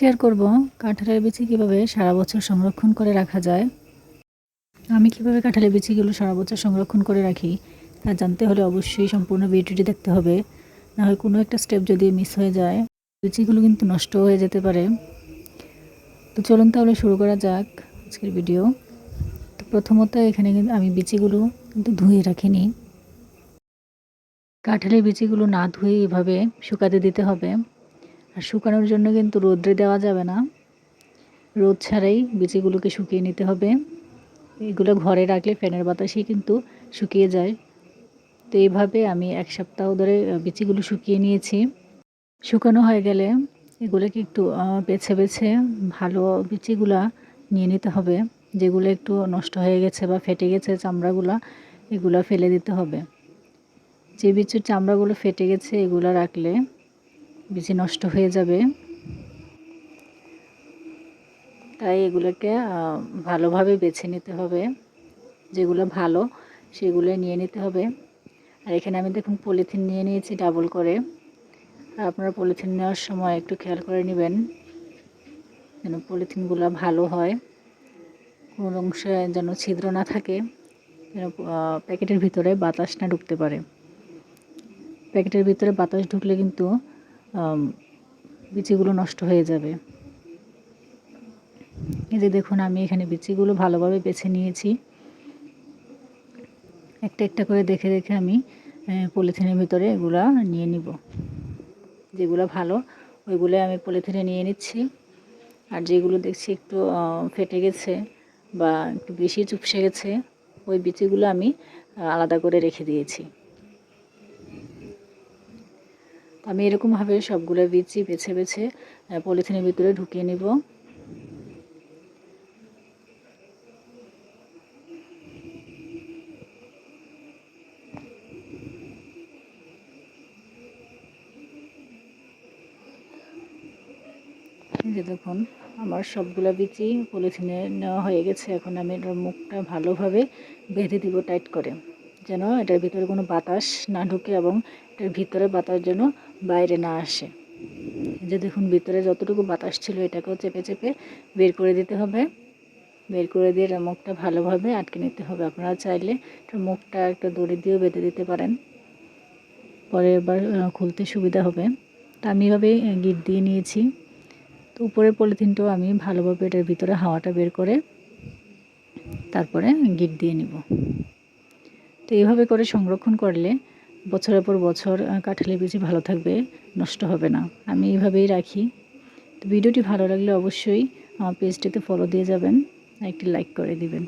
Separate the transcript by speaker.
Speaker 1: Share করব, কাঁঠালের বিচি কীভাবে সারা বছর সংরক্ষণ করে রাখা যায়? আমি কীভাবে কাঁঠালের বিচিগুলো সারা বছর সংরক্ষণ করে রাখি, তা জানতে হলে অবশ্যই সম্পূর্ণ ভিডিওটি দেখতে হবে। না হয় কোনো একটা স্টেপ যদি মিস হয়ে যায়, বিচিগুলো কিন্তু নষ্ট হয়ে যেতে পারে। তো চলুন তাহলে শুরু করা যাক আজকের ভিডিও। তো প্রথমত এখানে কিন্তু আমি বিচিগুলো কিন্তু ধুয়ে রাখিনি। কাঁঠালের বিচিগুলো না ধুয়ে এভাবে শুকাতে দিতে হবে। আর শুকানোর জন্য কিন্তু রোদ্রে দেওয়া যাবে না। রোদ ছাড়াই বিচিগুলোকে শুকিয়ে নিতে হবে। এগুলো ঘরে রাখলে ফ্যানের বাতাসেই কিন্তু শুকিয়ে যায়। তো এইভাবে আমি এক সপ্তাহ ধরে বিচিগুলো শুকিয়ে নিয়েছি। শুকানো হয়ে গেলে এগুলোকে একটু বেছে বেছে ভালো বিচিগুলা নিয়ে নিতে হবে, যেগুলো একটু নষ্ট হয়ে গেছে বা ফেটে গেছে চামড়াগুলো, এগুলো ফেলে দিতে হবে। যে বিচুর চামড়াগুলো ফেটে গেছে এগুলো রাখলে বিচি নষ্ট হয়ে যাবে। তাই এগুলোকে ভালোভাবে বেছে নিতে হবে। যেগুলো ভালো সেগুলো নিয়ে নিতে হবে। আর এখানে আমি দেখুন পলিথিন নিয়ে নিয়েছি ডাবল করে। আপনারা পলিথিন নেওয়ার সময় একটু খেয়াল করে নেবেন যেন পলিথিনগুলো ভালো হয়। কোনো অংশে যেন ছিদ্র না থাকে, যেন প্যাকেটের ভিতরে বাতাস না ঢুকতে পারে। প্যাকেটের ভিতরে বাতাস ঢুকলে কিন্তু বিচিগুলো নষ্ট হয়ে যাবে। এই যে দেখুন, আমি এখানে বিচিগুলো ভালোভাবে বেছে নিয়েছি। একটা একটা করে দেখে দেখে আমি পলিথিনের ভিতরে এগুলা নিয়ে নিব। যেগুলো ভালো, ওইগুলো আমি পলিথিনে নিয়ে নিচ্ছি। আর যেগুলো দেখছি একটু ফেটে গেছে বা একটু বেশি চুপসে গেছে, ওই বিচিগুলো আমি, আলাদা করে রেখে দিয়েছি। আমি এরকমভাবে সবগুলো বিচি বেছে বেছে পলিথিনের ভিতরে ঢুকিয়ে নিব। যে দেখুন, আমার সবগুলো বিচি পলিথিনে নেওয়া হয়ে গেছে। এখন আমি এটার মুখটা ভালোভাবে বেঁধে দিব টাইট করে, যেন এটার ভিতরে কোনো বাতাস না ঢুকে এবং এটার ভিতরে বাতাস যেন বাইরে না আসে। যে দেখুন, ভিতরে যতটুকু বাতাস ছিল এটাকেও চেপে চেপে বের করে দিতে হবে। বের করে দিয়ে মুখটা ভালোভাবে আটকে নিতে হবে। আপনারা চাইলে মুখটা একটা দড়ি দিয়েও বেঁধে দিতে পারেন। পরে এবার খুলতে সুবিধা হবে। তা আমি এভাবে গিট দিয়ে নিয়েছি। তো উপরের পলিথিনটাও আমি ভালোভাবে এটার ভিতরে হাওয়াটা বের করে তারপরে গিট দিয়ে নিব। তো এইভাবে করে সংরক্ষণ করলে বছরের পর বছর কাঁঠালি বীজ ভালো থাকবে, নষ্ট হবে না। আমি এইভাবেই রাখি। তো ভিডিওটি ভালো লাগলে অবশ্যই, আমার পেজটিতে ফলো দিয়ে যাবেন একটি লাইক করে দিবেন।